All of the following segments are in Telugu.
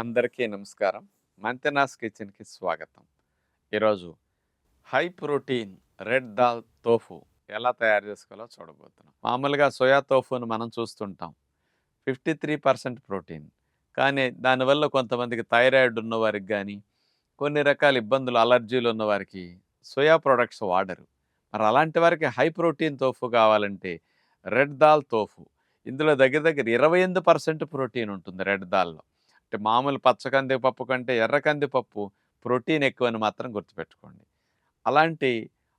అందరికీ నమస్కారం. మంతెనాస్ కిచెన్కి స్వాగతం. ఈరోజు high protein red dal tofu ఎలా తయారు చేసుకోవాలో చూడబోతున్నాం. మామూలుగా సోయా తోఫును మనం చూస్తుంటాం. Fifty three percent protein. కానీ దానివల్ల కొంతమందికి థైరాయిడ్ ఉన్నవారికి కానీ కొన్ని రకాల ఇబ్బందులు అలర్జీలు ఉన్నవారికి సోయా ప్రొడక్ట్స్ వాడరు. మరి అలాంటి వారికి హై ప్రోటీన్ తోఫు కావాలంటే రెడ్ దాల్ తోఫు. ఇందులో దగ్గర దగ్గర ఇరవై ఎనిమిది పర్సెంట్ ప్రోటీన్ ఉంటుంది రెడ్ దాల్లో. అంటే మామూలు పచ్చ కందిపప్పు కంటే ఎర్ర కందిపప్పు ప్రోటీన్ ఎక్కువని మాత్రం గుర్తుపెట్టుకోండి. అలాంటి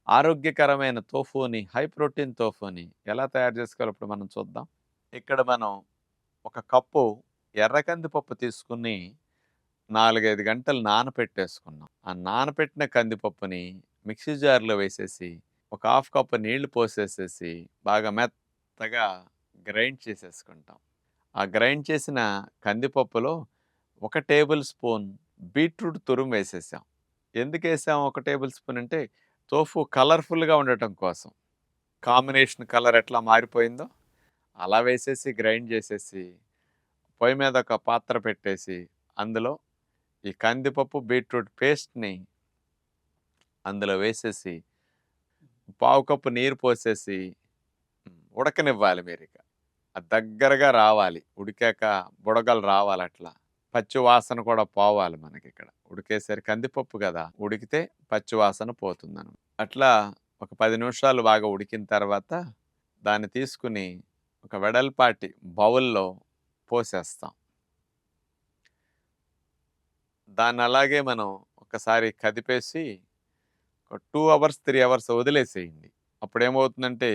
ఆరోగ్యకరమైన తోఫుని హై ప్రోటీన్ తోఫుని ఎలా తయారు చేసుకోవాలి ఇప్పుడు మనం చూద్దాం. ఇక్కడ మనం ఒక కప్పు ఎర్ర కందిపప్పు తీసుకుని నాలుగైదు గంటలు నానపెట్టేసుకున్నాం. ఆ నానపెట్టిన కందిపప్పుని మిక్సీ జార్లో వేసేసి ఒక హాఫ్ కప్పు నీళ్ళు పోసేసేసి బాగా మెత్తగా గ్రైండ్ చేసేసుకుంటాం. ఆ గ్రైండ్ చేసిన కందిపప్పులో ఒక టేబుల్ స్పూన్ బీట్రూట్ తురుము వేసేసాం. ఎందుకు వేసాం ఒక టేబుల్ స్పూన్ అంటే తోఫు కలర్ఫుల్గా ఉండటం కోసం. కాంబినేషన్ కలర్ ఎట్లా మారిపోయిందో అలా వేసేసి గ్రైండ్ చేసేసి పొయ్యి మీద ఒక పాత్ర పెట్టేసి అందులో ఈ కందిపప్పు బీట్రూట్ పేస్ట్ని అందులో వేసేసి పావు కప్పు నీరు పోసేసి ఉడకనివ్వాలి మీరు ఇక దగ్గరగా రావాలి. ఉడికాక బుడగలు రావాలి అట్లా. పచ్చి వాసన కూడా పోవాలి మనకి ఇక్కడ. ఉడికేసరి కందిపప్పు కదా! ఉడికితే పచ్చి వాసన పోతుందను అట్లా ఒక పది నిమిషాలు బాగా ఉడికిన తర్వాత దాన్ని తీసుకుని ఒక వెడల్పాటి బౌల్లో పోసేస్తాం. దాన్ని అలాగే మనం ఒకసారి కదిపేసి ఒక టూ అవర్స్ త్రీ అవర్స్ వదిలేసేయండి. అప్పుడు ఏమవుతుందంటే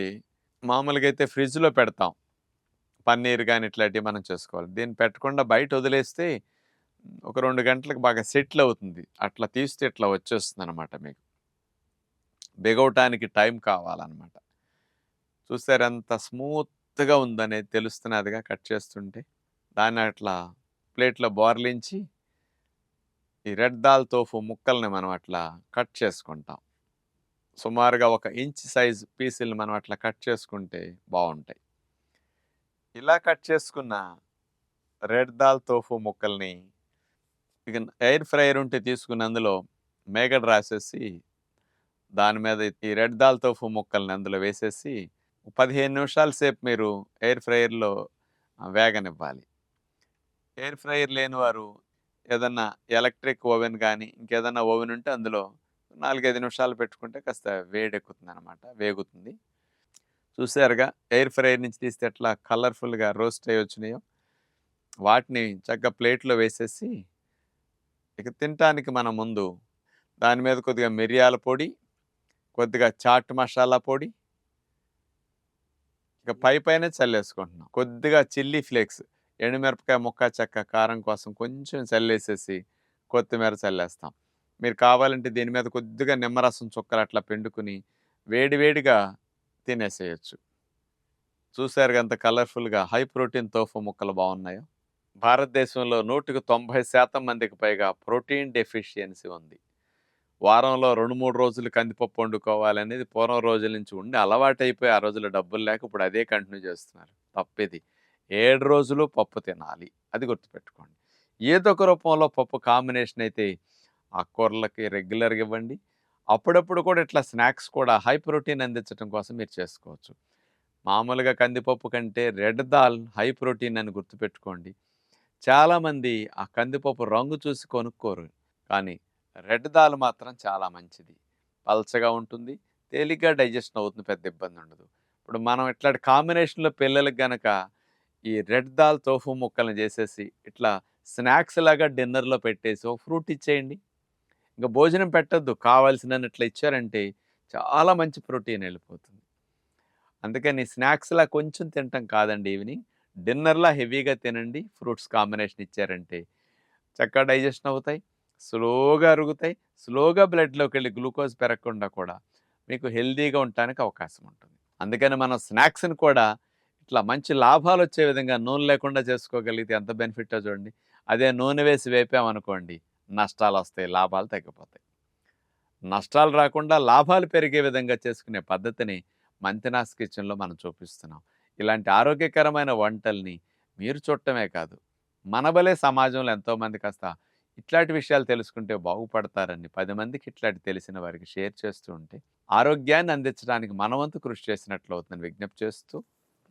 మామూలుగా అయితే ఫ్రిడ్జ్లో పెడతాం. పన్నీర్ కానీ ఇట్లాంటివి మనం చేసుకోవాలి. దీన్ని పెట్టకుండా బయట వదిలేస్తే ఒక రెండు గంటలకు బాగా సెటిల్ అవుతుంది. అట్లా తీస్తే ఇట్లా వచ్చేస్తుంది అనమాట మీకు. బిగవటానికి టైం కావాలన్నమాట. చూసారు ఎంత స్మూత్గా ఉందనేది తెలుస్తున్నదిగా కట్ చేస్తుంటే. దాన్ని అట్లా ప్లేట్లో బోర్లించి ఈ రెడ్ దాల్ తోఫు ముక్కల్ని మనం అట్లా కట్ చేసుకుంటాం. సుమారుగా ఒక ఇంచ్ సైజ్ పీసులు మనం అట్లా కట్ చేసుకుంటే బాగుంటాయి. ఇలా కట్ చేసుకున్న రెడ్ దాల్ తోఫు ముక్కల్ని ఇక ఎయిర్ ఫ్రైయర్ ఉంటే తీసుకుని అందులో మేగడ రాసేసి దాని మీద ఈ రెడ్ దాల్ తోఫు ముక్కల్ని అందులో వేసేసి పదిహేను నిమిషాల సేపు మీరు ఎయిర్ ఫ్రైయర్లో వేగనివ్వాలి. ఎయిర్ ఫ్రైయర్ లేని వారు ఏదన్నా ఎలక్ట్రిక్ ఓవెన్ కానీ ఇంకేదన్నా ఓవెన్ ఉంటే అందులో నాలుగైదు నిమిషాలు పెట్టుకుంటే కాస్త వేడెక్కుతుంది అనమాట వేగుతుంది. చూసారుగా? ఎయిర్ ఫ్రైయర్ నుంచి తీస్తే ఎట్లా కలర్ఫుల్గా రోస్ట్ అయ్యి వచ్చినాయో. వాటిని చక్కగా ప్లేట్లో వేసేసి ఇక తినటానికి మన ముందు దాని మీద కొద్దిగా మిరియాల పొడి కొద్దిగా చాట్ మసాలా పొడి. ఇక పై పైన చల్లేసుకుంటున్నాం. కొద్దిగా చిల్లీ ఫ్లేక్స్ ఎండుమిరపకాయ ముక్క చెక్క కారం కోసం కొంచెం చల్లేసేసి కొత్తిమీర చల్లేస్తాం. మీరు కావాలంటే దీని మీద కొద్దిగా నిమ్మరసం చుక్కలు అట్లా పిండుకుని వేడివేడిగా తినేసేయచ్చు. చూశారు ఎంత కలర్ఫుల్గా హై ప్రోటీన్ తోఫు ముక్కలు బాగున్నాయో? భారతదేశంలో నూటికి తొంభై శాతం మందికి పైగా ప్రోటీన్ డెఫిషియన్సీ ఉంది. వారంలో రెండు మూడు రోజులు కందిపప్పు వండుకోవాలనేది పూర్వం రోజుల నుంచి ఉండి అలవాటైపోయి ఆ రోజుల్లో డబ్బులు లేక ఇప్పుడు అదే కంటిన్యూ చేస్తున్నారు. తప్పిది. ఏడు రోజులు పప్పు తినాలి. అది గుర్తుపెట్టుకోండి. ఏదో ఒక రూపంలో పప్పు కాంబినేషన్ అయితే ఆ కూరలకి రెగ్యులర్గా ఇవ్వండి. అప్పుడప్పుడు కూడా ఇట్లా స్నాక్స్ కూడా హై ప్రోటీన్ అందించడం కోసం మీరు చేసుకోవచ్చు. మామూలుగా కందిపప్పు కంటే రెడ్ దాల్ హై ప్రోటీన్ అని గుర్తుపెట్టుకోండి. చాలామంది ఆ కందిపప్పు రంగు చూసి కొనుక్కోరు. కానీ రెడ్ దాల్ మాత్రం చాలా మంచిది. పల్చగా ఉంటుంది తేలిగ్గా డైజెషన్ అవుతుంది పెద్ద ఇబ్బంది ఉండదు. ఇప్పుడు మనం ఇట్లాంటి కాంబినేషన్లో పిల్లలకు గనక ఈ రెడ్ దాల్ తోఫు ముక్కలను చేసేసి ఇట్లా స్నాక్స్ లాగా డిన్నర్లో పెట్టేసి ఒక ఫ్రూట్ ఇచ్చేయండి. ఇంకా భోజనం పెట్టద్దు. కావాల్సినట్లు ఇచ్చారంటే చాలా మంచి ప్రోటీన్ వెళ్ళిపోతుంది. అందుకని స్నాక్స్లా కొంచెం తినటం కాదండి ఈవినింగ్ డిన్నర్లా హెవీగా తినండి. ఫ్రూట్స్ కాంబినేషన్ ఇచ్చారంటే చక్కగా డైజెషన్ అవుతాయి. స్లోగా అరుగుతాయి. స్లోగా బ్లడ్లోకి వెళ్ళి గ్లూకోజ్ పెరగకుండా కూడా మీకు హెల్దీగా ఉండటానికి అవకాశం ఉంటుంది. అందుకని మనం స్నాక్స్ని కూడా ఇట్లా మంచి లాభాలు వచ్చే విధంగా నూనె లేకుండా చేసుకోగలిగితే ఎంత బెనిఫిటో చూడండి. అదే నూనె వేసి వేపామనుకోండి నష్టాలు వస్తాయి లాభాలు తగ్గిపోతాయి. నష్టాలు రాకుండా లాభాలు పెరిగే విధంగా చేసుకునే పద్ధతిని మంతినాస్ కిచెన్లో మనం చూపిస్తున్నాం. ఇలాంటి ఆరోగ్యకరమైన వంటల్ని మీరు చూడటమే కాదు మనబలే సమాజంలో ఎంతోమంది కాస్త ఇట్లాంటి విషయాలు తెలుసుకుంటే బాగుపడతారని పది మందికి ఇట్లాంటి తెలిసిన వారికి షేర్ చేస్తూ ఉంటే ఆరోగ్యాన్ని అందించడానికి మనవంతు కృషి చేసినట్లు అవుతుందని విజ్ఞప్తి చేస్తూ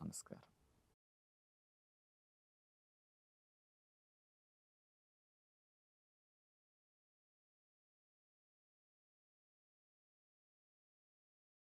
నమస్కారం.